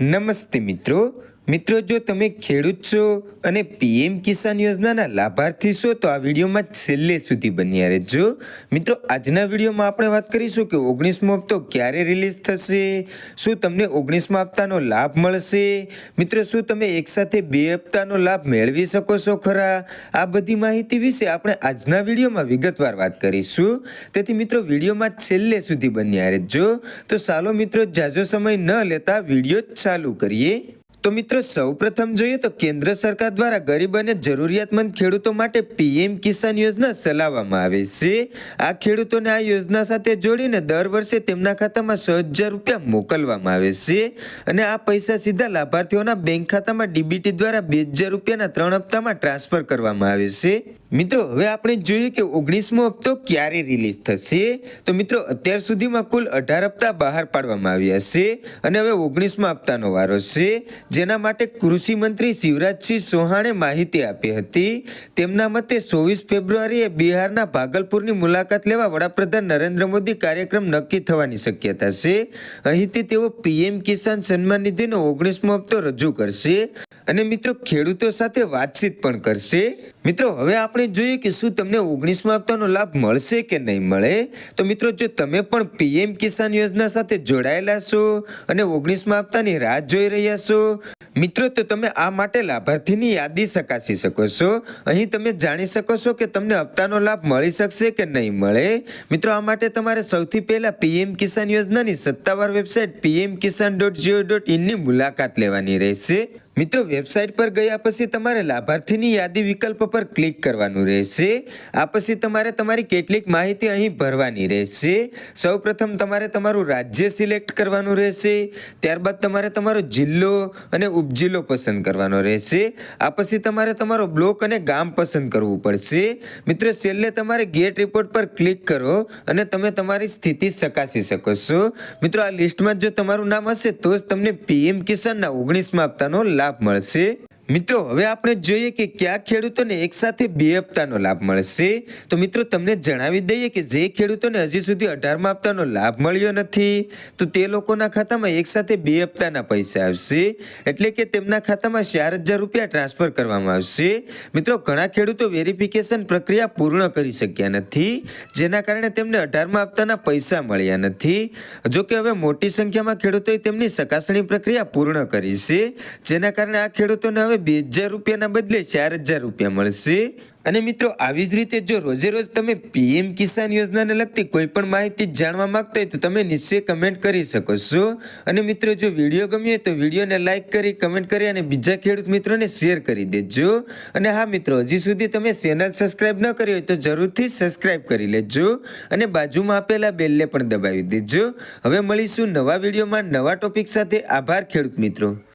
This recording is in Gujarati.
નમસ્તે મિત્રો. મિત્રો, જો તમે ખેડૂત છો અને પીએમ કિસાન યોજનાના લાભાર્થી છો, તો આ વિડીયોમાં છેલ્લે સુધી બન્યા રહેજો. મિત્રો, આજના વિડીયોમાં આપણે વાત કરીશું કે ઓગણીસમો હપ્તો ક્યારે રિલીઝ થશે, શું તમને ઓગણીસમા હપ્તાનો લાભ મળશે? મિત્રો, શું તમે એકસાથે બે હપ્તાનો લાભ મેળવી શકો છો ખરા? આ બધી માહિતી વિશે આપણે આજના વિડીયોમાં વિગતવાર વાત કરીશું. તેથી મિત્રો, વિડીયોમાં છેલ્લે સુધી બન્યા રહેજો. તો ચાલો મિત્રો, જાજો સમય ન લેતા વીડિયો ચાલુ કરીએ. તો મિત્રો, સૌપ્રથમ જોઈએ તો કેન્દ્ર સરકાર દ્વારા ગરીબ અને જરૂરિયાતમંદ ખેડૂતો માટે પીએમ કિસાન યોજના ચલાવવામાં આવે છે. આ ખેડૂતોને આ યોજના સાથે જોડીને દર વર્ષે તેમના ખાતામાં છ હજાર રૂપિયા મોકલવામાં આવે છે અને આ પૈસા સીધા લાભાર્થીઓના બેંક ખાતામાં ડીબીટી દ્વારા બે હજાર રૂપિયાના ત્રણ હપ્તામાં ટ્રાન્સફર કરવામાં આવે છે. મિત્રો, હવે આપણે જોઈએ કે ઓગણીસમો હપ્તો ક્યારે રિલીઝ થશે? તો મિત્રો, અત્યાર સુધીમાં કુલ અઢાર હપ્તા બહાર પાડવામાં આવ્યા છે અને હવે ઓગણીસમા હપ્તાનો વારો છે. જેના માટે કૃષિ મંત્રી શિવરાજસિંહ ચૌહાણે માહિતી આપી હતી. તેમના મતે ચોવીસ ફેબ્રુઆરીએ બિહારના ભાગલપુરની મુલાકાત લેવા વડાપ્રધાન નરેન્દ્ર મોદી કાર્યક્રમ નક્કી થવાની શક્યતા છે. અહીંથી તેઓ પીએમ કિસાન સન્માન નિધિનો ઓગણીસમો હપ્તો રજૂ કરશે. અને મિત્રો ખેડૂતો સાથે વાતચીત પણ કરશે. મિત્રો, હવે આપણે જોઈએ કે શું તમને ઓગણીસમા હપ્તાનો લાભ મળશે કે નહીં મળે? તો મિત્રો, જો તમે પણ પીએમ કિસાન યોજના સાથે જોડાયેલા છો અને ઓગણીસમા હપ્તાની રાહ જોઈ રહ્યા છો, મિત્રો, તો તમે આ માટે લાભાર્થીની યાદી ચકાસી શકો છો. અહીં તમે જાણી શકો છો કે તમને હપ્તાનો લાભ મળી શકશે કે નહીં મળે. મિત્રો, આ માટે તમારે સૌથી પહેલાં પીએમ કિસાન યોજનાની સત્તાવાર website PM Kisan dot gov dot ઇનની મુલાકાત લેવાની રહેશે. મિત્રો વેબસાઇટ પર ગયા પછી તમારે લાભાર્થીની યાદી વિકલ્પ પર ક્લિક કરવાનું રહેશે. આ પછી તમારે તમારી કેટલીક માહિતી અહીં ભરવાની રહેશે. સૌપ્રથમ તમારે તમારું રાજ્ય સિલેક્ટ કરવાનું રહેશે. ત્યારબાદ તમારે તમારો જિલ્લો અને ઉપજિલ્લો પસંદ કરવાનો રહેશે. આ પછી તમારે તમારો બ્લોક અને ગામ પસંદ કરવું પડશે. મિત્રો, છેલ્લે તમારે ગેટ રિપોર્ટ પર ક્લિક કરો અને તમે તમારી સ્થિતિ ચકાસી શકો છો. મિત્રો, આ લિસ્ટમાં જો તમારું નામ હશે તો જ તમને પીએમ કિસાનના ઓગણીસમાં હપ્તાનો લાભ મળશે. મિત્રો, હવે આપણે જોઈએ કે કયા ખેડૂતોને એકસાથે બે હપ્તાનો લાભ મળશે? તો મિત્રો, તમને જણાવી દઈએ કે જે ખેડૂતોને હજી સુધી અઢારમા હપ્તાનો લાભ મળ્યો નથી, તો તે લોકોના ખાતામાં એકસાથે બે હપ્તાના પૈસા આવશે. એટલે કે તેમના ખાતામાં ચાર હજાર રૂપિયા ટ્રાન્સફર કરવામાં આવશે. મિત્રો, ઘણા ખેડૂતો વેરિફિકેશન પ્રક્રિયા પૂર્ણ કરી શક્યા નથી, જેના કારણે તેમને અઢારમા હપ્તાના પૈસા મળ્યા નથી. જોકે હવે મોટી સંખ્યામાં ખેડૂતોએ તેમની ચકાસણી પ્રક્રિયા પૂર્ણ કરી છે, જેના કારણે આ ખેડૂતોને હવે બે હજાર રૂપિયાના બદલે ચાર હજાર રૂપિયા મળશે. અને મિત્રો, આવી જ રીતે જો રોજે રોજ તમે પીએમ કિસાન યોજનાને લગતી કોઈ પણ માહિતી જાણવા માંગતા હોય તો તમે નિશ્ચય કમેન્ટ કરી શકો છો. અને મિત્રો, જો વીડિયો ગમ્યો હોય તો વિડીયોને લાઇક કરી, કમેન્ટ કરી અને બીજા ખેડૂત મિત્રોને શેર કરી દેજો. અને હા મિત્રો, હજી સુધી તમે ચેનલ સબસ્ક્રાઇબ ન કરી હોય તો જરૂરથી સબસ્ક્રાઇબ કરી લેજો અને બાજુમાં આપેલા બેલને પણ દબાવી દેજો. હવે મળીશું નવા વિડીયોમાં નવા ટોપિક સાથે. આભાર ખેડૂત મિત્રો.